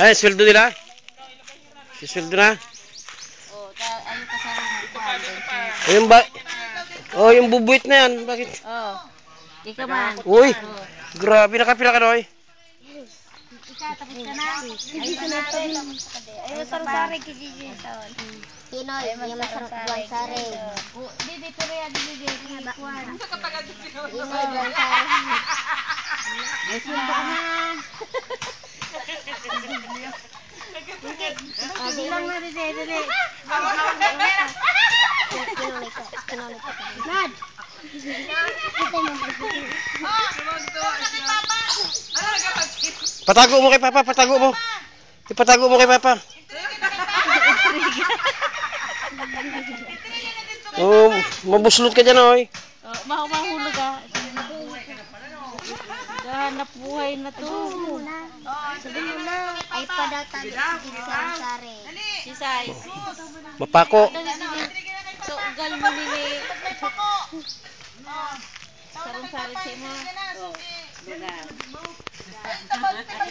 Ay, sweldo nila? Si sweldo na? Oh, ta ano ka sa. O yung ba... Oh, yung bubuit na yan. Bakit? Oh. Ikaw man. Uy! Oh. Grabe, nakapila ka Noy. Ika, tapos ka na. Ay, sa natin. Ay, sarusari kasi Jason. Pinoy, yung masarap sari. Oh, di di pero di di di buwan sari. Ka na. Di na di di di. Pinoy ka, Pinoy ka. Lad. Patago mo kay Papa, patago mo. Ipatago mo kay Papa. Oh, mabuslot ka dyan, oy. Oh, mahu mahulog ah. Ganap buhay na to. Sabi mo na, ay padata di sa sari. Si Sai. Mapako. So, ugal mo nili. Sarong sari sa mo.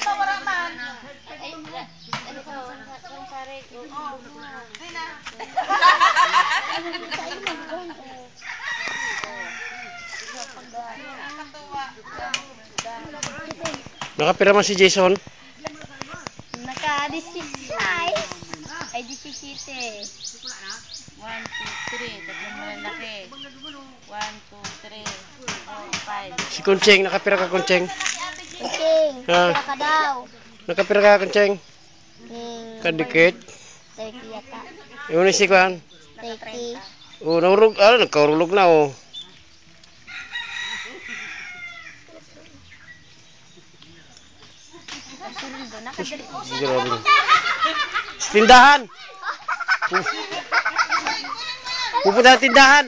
Oh, baga. Ay, ano ko? Sarong sari. Oh, Nakapira man si Jason. Naka-16 Ay, di si Site. One, two, three. Tatlong malalaki. One, two, three, four, five. Si Kuncheng, nakapira ka Kuncheng. King, Ah. pira ka daw. Nakapira ka Kuncheng. King, Kadikit. 30 yata. Ni si Kwan. 30. Oh, nahurog, ah, nagkaurulog na oh. Grabe. Sa tindahan. Pu- Pupunta sa tindahan.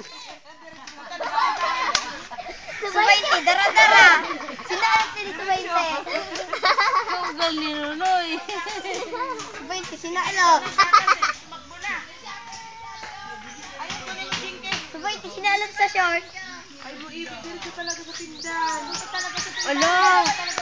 Subayti, dara-dara. Sino ang sili subayti? Ugal ni Nunoy. Subayti, sinalo. Subayti, sinalo sa short. Ala!